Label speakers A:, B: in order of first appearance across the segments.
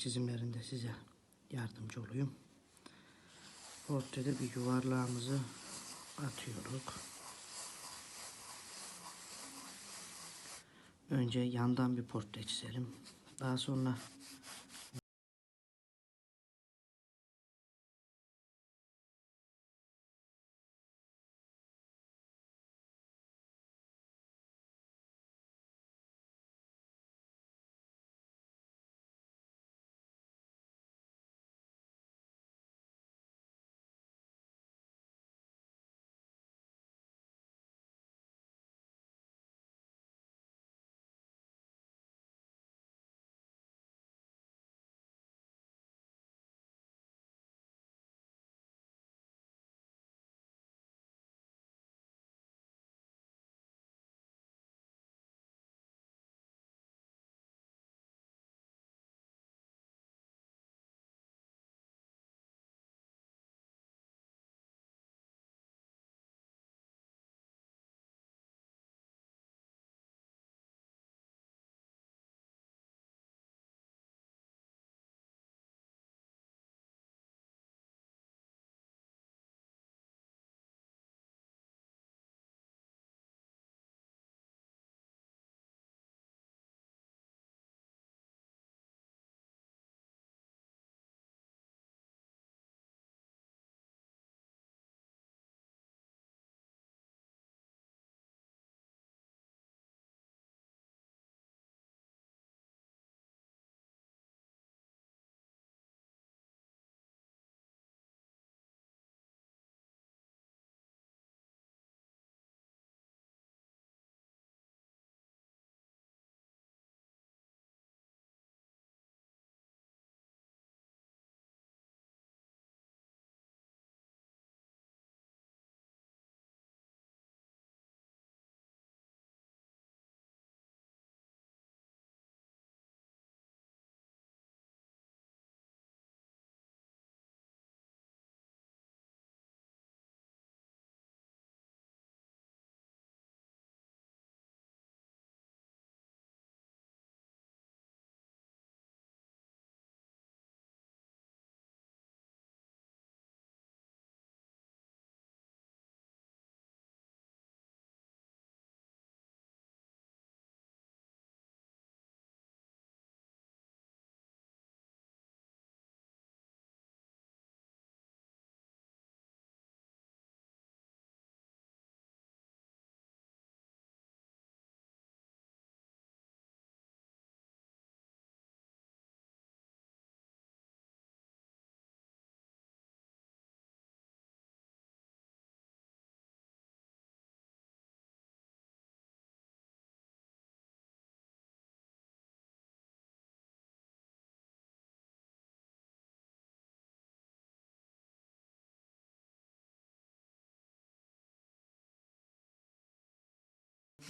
A: çizimlerinde size yardımcı olayım. Portrede bir yuvarlağımızı atıyoruz. Önce yandan bir portre çizelim. Daha sonra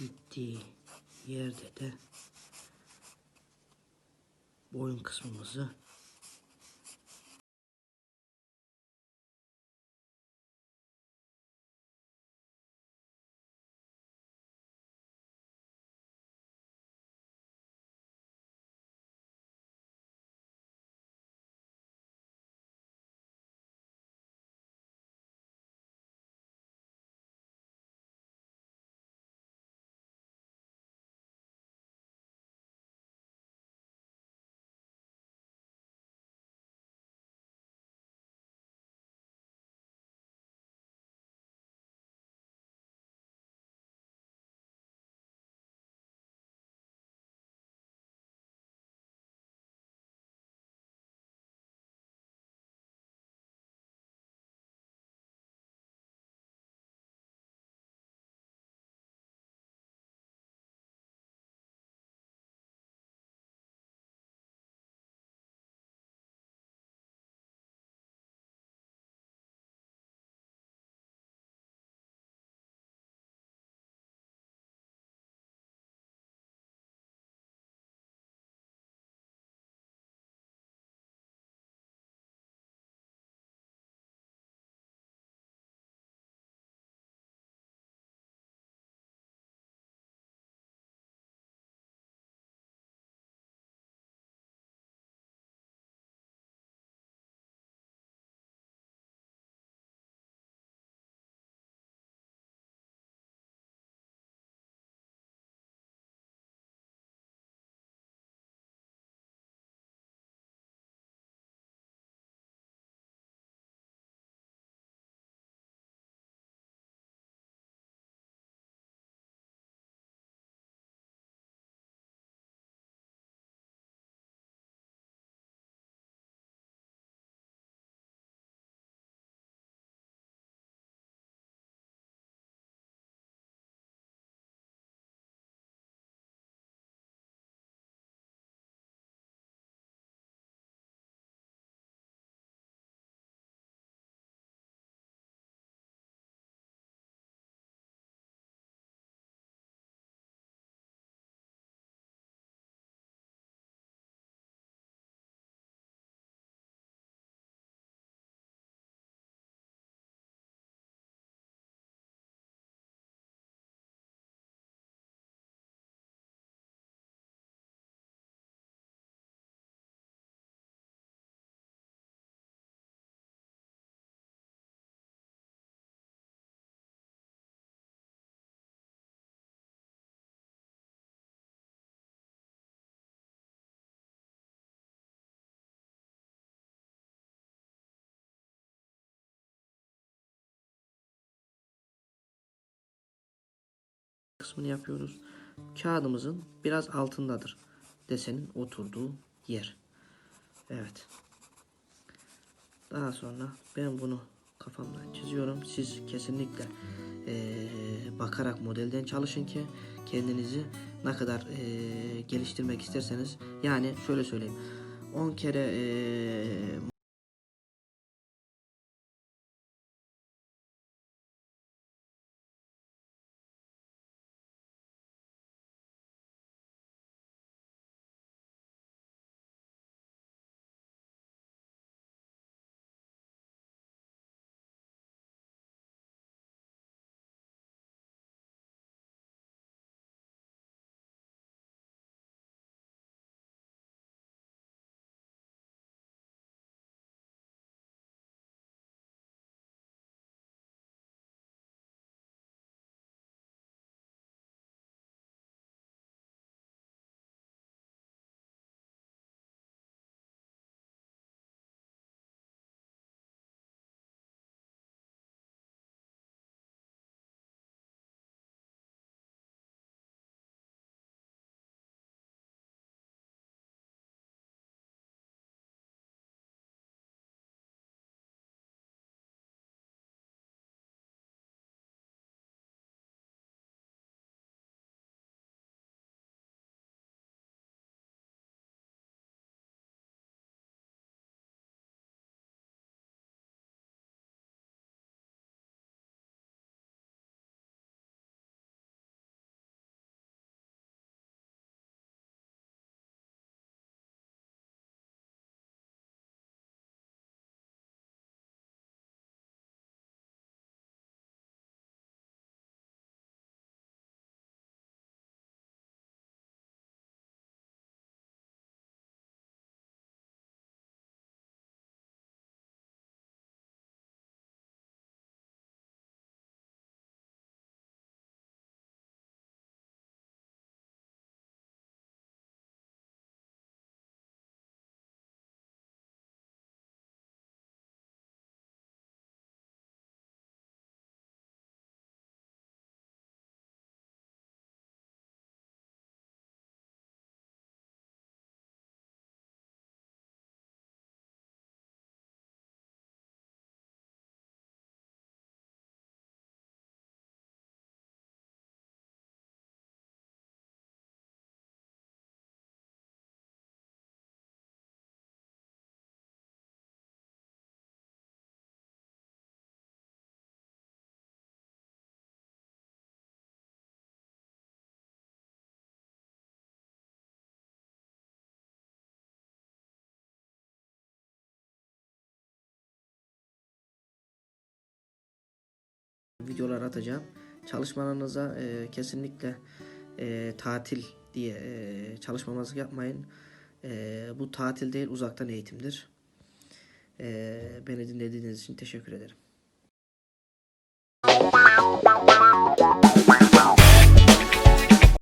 A: bittiği yerde de boyun kısmımızı
B: kısmını yapıyoruz. Kağıdımızın biraz altındadır desenin oturduğu yer. Evet. Daha sonra ben bunu kafamdan çiziyorum. Siz kesinlikle eee, bakarak modelden çalışın ki kendinizi ne kadar eee, geliştirmek isterseniz yani şöyle söyleyeyim 10 kere eee, videolar atacağım. Çalışmalarınıza e, kesinlikle e, tatil diye e, çalışmamazlık yapmayın. E, bu tatil değil uzaktan eğitimdir. E, beni dinlediğiniz için teşekkür ederim.